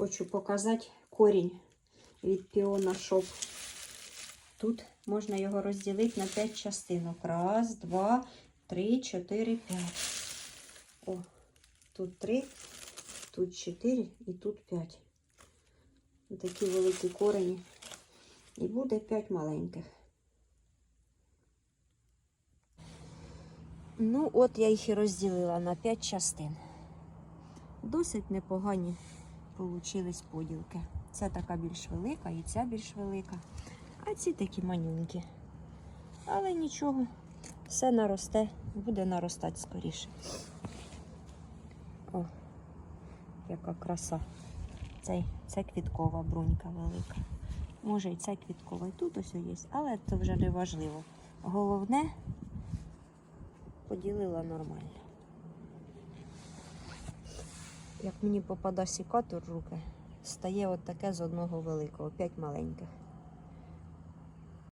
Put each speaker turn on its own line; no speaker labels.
хочу показати корінь від піона шоп. Тут можна його розділити на 5 частинок. Раз, два, три, чотири, п'ять. О, тут три, тут чотири і тут п'ять. Такі великі корені. І буде п'ять маленьких. Ну, от я їх і розділила на 5 частин. Досить непогані получились поділки. Це така більш велика і ця більш велика. А ці такі манюнькі. Але нічого, все наросте, буде наростати скоріше. О, яка краса. Це, це квіткова брунька велика. Може і це квіткова, і тут ось є, але це вже не важливо. Головне, поділила нормально. Як мені попадає сікатор в руки, стає от таке з одного великого, п'ять маленьких.